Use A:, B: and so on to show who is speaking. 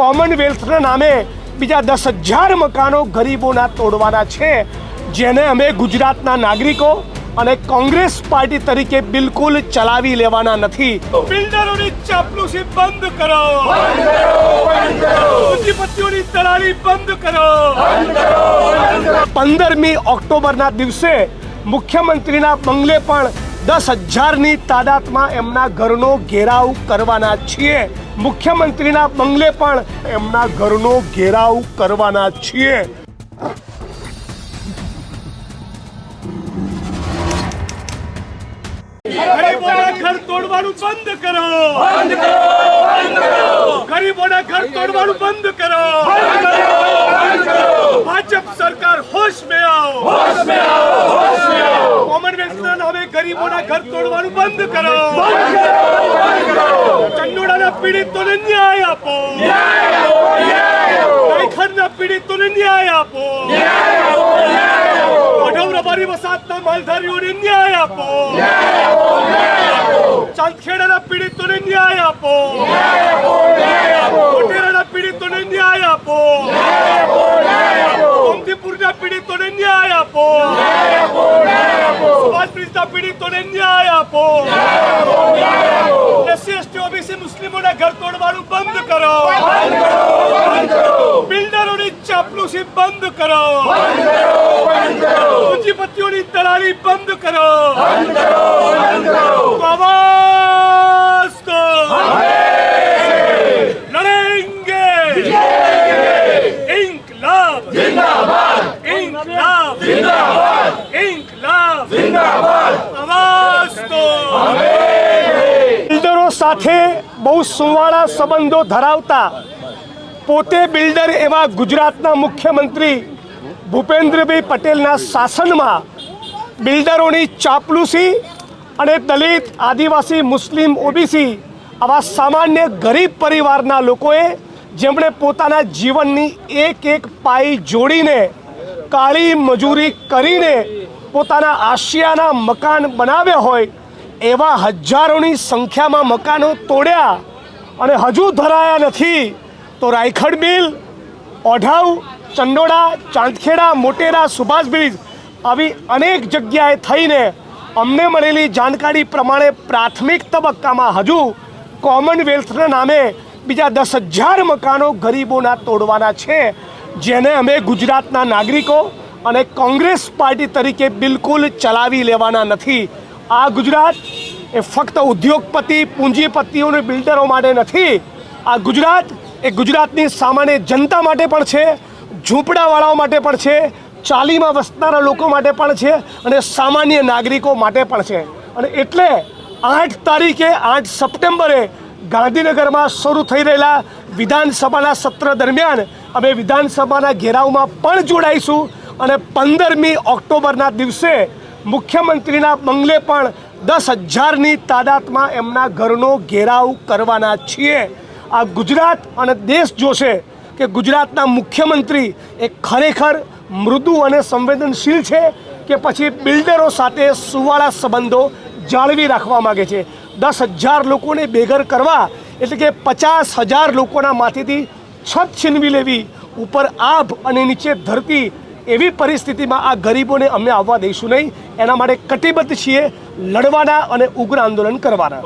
A: કોમનવેલ્થના નામે બીજા દસ હજાર મકાનો ગરીબોના તોડવાના છે. જેને અમે ગુજરાતના નાગરિકો અને કોંગ્રેસ પાર્ટી તરીકે બિલકુલ ચલાવી લેવાના નથી. બિલ્ડરોની ચાપલુસી બંધ કરો. પૂંજીપતિઓની દલાલી બંધ કરો. પંદરમી ઓક્ટોબરના દિવસે મુખ્યમંત્રીના બંગલે પણ દસ હજારની તાદાદમાં એમના ઘરનો ઘેરાવ કરવાના છીએ. મુખ્યમંત્રીના બંગલે પણ એમના ઘરનો ઘેરાવ કરવાના છીએ. ઘર તોડવાનું બંધ કરો. ગરીબોના ઘર તોડવાનું બંધ કરો. ભાજપ સરકાર હોશ મે આવો હોશ મે આવો ગરીબોના ઘર તોડવાનું બંધ કરો. ચંડોળાના પીડિતોને ન્યાય આપો. ગાયખરના પીડિતોને ન્યાય આપો. અઢવ રબારી વસાહતના માલધારીઓને ન્યાય આપો. ચાંદખેડાના પીડિતોને ન્યાય આપો મોટેરાના પીડિતોને ન્યાય આપો ગોમતીપુરના પીડિતોને ન્યાય આપો સુભાષ પીડિતોને ન્યાય આપો એસસી એસટી ઓબીસી મુસ્લિમોના ઘર તોડવાનું બંધ કરો બિલ્ડરોની ચાપલુસી બંધ કરો પૂંજીપતિઓની દલાલી બંધ કરો તો આવાજ સાથે બહુ સુવાળા સંબંધો ધરાવતા પોતે બિલ્ડર એવા ગુજરાતના મુખ્યમંત્રી ભૂપેન્દ્રભાઈ પટેલના શાસનમાં બિલ્ડરોની ચાપલુસી અને દલિત, આદિવાસી, મુસ્લિમ, ઓબીસી આવા સામાન્ય ગરીબ પરિવારના લોકોએ જેમણે પોતાના જીવનની એક એક પાઈ જોડીને કાળી મજૂરી કરીને પોતાના આશિયાના મકાન બનાવ્યા હોય એવા હજારોની સંખ્યામાં મકાનો તોડ્યા અને હજુ ધરાયા નથી. તો રાયખડ બિલ, ઓઢાવ, ચંડોળા, ચાંદખેડા, મોટેરા, સુભાષ બ્રિજ આવી અનેક જગ્યાએ થઈને અમને મળેલી જાણકારી પ્રમાણે પ્રાથમિક તબક્કામાં હજુ કોમનવેલ્થના નામે બીજા દસ હજાર મકાનો ગરીબોના તોડવાના છે, જેને અમે ગુજરાતના નાગરિકો અને કોંગ્રેસ પાર્ટી તરીકે બિલકુલ ચલાવી લેવાના નથી. આ ગુજરાત એ ફક્ત ઉદ્યોગપતિ પૂંજીપતિઓ અને બિલ્ડરો માટે નથી. આ ગુજરાત એ ગુજરાતની સામાન્ય જનતા માટે પણ છે, ઝૂંપડાવાળાઓ માટે પણ છે, ચાલીમાં વસનારા લોકો માટે પણ છે અને સામાન્ય નાગરિકો માટે પણ છે. અને એટલે આઠ તારીખે, આઠ સપ્ટેમ્બરે ગાંધીનગરમાં શરૂ થઈ રહેલા વિધાનસભાના સત્ર દરમિયાન અમે વિધાનસભાના ઘેરાવમાં પણ જોડાઈશું અને પંદરમી ઓક્ટોબરના દિવસે મુખ્યમંત્રીના બંગલે પણ દસ હજારની તાદાદમાં એમના ઘરનો ઘેરાવ કરવાના છીએ. આ ગુજરાત અને દેશ જોશે કે ગુજરાતના મુખ્યમંત્રી એ ખરેખર મૃદુ અને સંવેદનશીલ છે કે પછી બિલ્ડરો સાથે સુવાળા સંબંધો જાળવી રાખવા માગે છે. દસ હજાર લોકોને બેઘર કરવા એટલે કે પચાસ હજાર લોકોના માથેથી છત છીનવી લેવી, ઉપર આભ અને નીચે ધરતી એવી પરિસ્થિતિમાં આ ગરીબોને અમે આવવા દઈશું નહીં. એના માટે કટિબદ્ધ છીએ. લડવાના અને ઉગ્ર આંદોલન કરવાના.